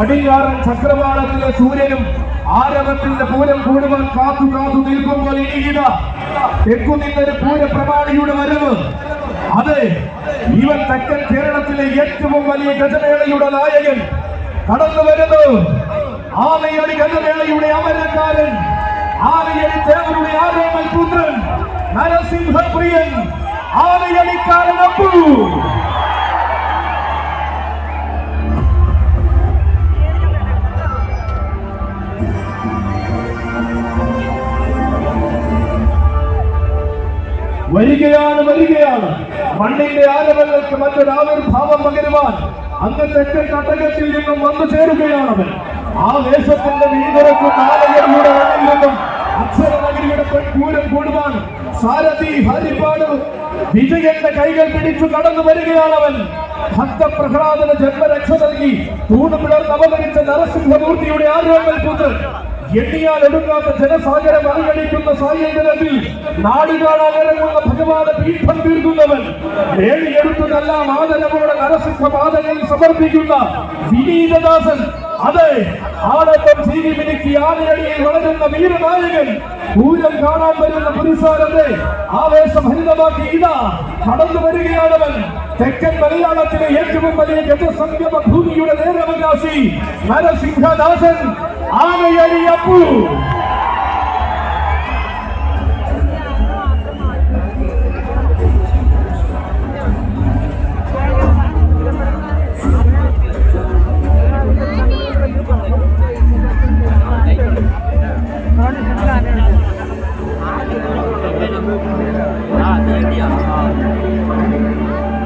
പടിഞ്ഞാറൻ ചക്രവാളത്തിലെ സൂര്യനും ആരവത്തിന്റെ പൂരം കൂടുവാൻ കാത്തു കാത്തു നിൽക്കുമ്പോൾ ഇനിയിത. തെക്കു നിന്നൊരു പൂരപ്രമാണിയുടെ വരവ്. അതെ ഇവൻ തെക്കൻ കേരളത്തിലെ ഏറ്റവും വലിയ ഗജമേളയുടെ നായകൻ. കടന്നു വരുന്നു. ആനയടി ഗജമേളയുടെ അമരക്കാരൻ. ആനയടി ദേവരുടെ ആരോമൽ പുത്രൻ. നരസിംഹപ്രിയൻ. ആനയടിക്കാരൻ അപ്പു. വരികയാണ് വരികയാണ്. മണ്ണിന്റെ ആരവങ്ങൾക്ക് മറ്റൊരു ആവിർഭാവം പകരുവാൻ അങ്ങ് തെക്കൻ കട്ടകത്തിൽ നിന്നും വന്നു ചേരുകയാണവൻ ആ ദേശത്തിന്റെ വീതിറക്കുന്ന ആലയങ്ങളുടെ മണ്ണിൽ നിന്നും അക്ഷരനഗരിയുടെ പൂരം കൂടുവാൻ സാരഥി ഹരിപ്പാട് വിജയന്റെ കൈകൾ പിടിച്ചു കടന്നു വരികയാണവൻ ഭക്തപ്രഹ്ലാദന ജന്മരക്ഷ നൽകി തൂണ് പിളർന്ന് അവതരിച്ച നരസിംഹമൂർത്തിയുടെ ആരോഗ്യ പുത്രൻ എണ്ണിയാൽ ഒടുങ്ങാത്ത ജനസാഗരം മറികടിക്കുന്ന സായന്തനത്തിൽ നാട് കാണാൻ ഇറങ്ങുന്ന ഭഗവാന് പീഠം തീർക്കുന്നവൻ വേളിയെടുത്തതെല്ലാം ആദരവോടെ നരസിംഹ പാദങ്ങളിൽ സമർപ്പിക്കുന്ന വിനീതദാസൻ. അതെ ആടത്തം ചീരി മിനുക്കി ആനയടിയിൽ വളരുന്ന വീരനായകൻ. പൂരം കാണാൻ വരുന്ന പുരുസാരത്തെ ആവേശഭരിതമാക്കി ഇതാ കടന്നു വരികയാണവൻ. തെക്കൻ മലയാളത്തിലെ ഏറ്റവും വലിയ ഗജസംഗമ ഭൂമിയുടെ നേരവകാശി നരസിംഹദാസൻ. ఆనయని అప్పు ఆ దేవి ఆ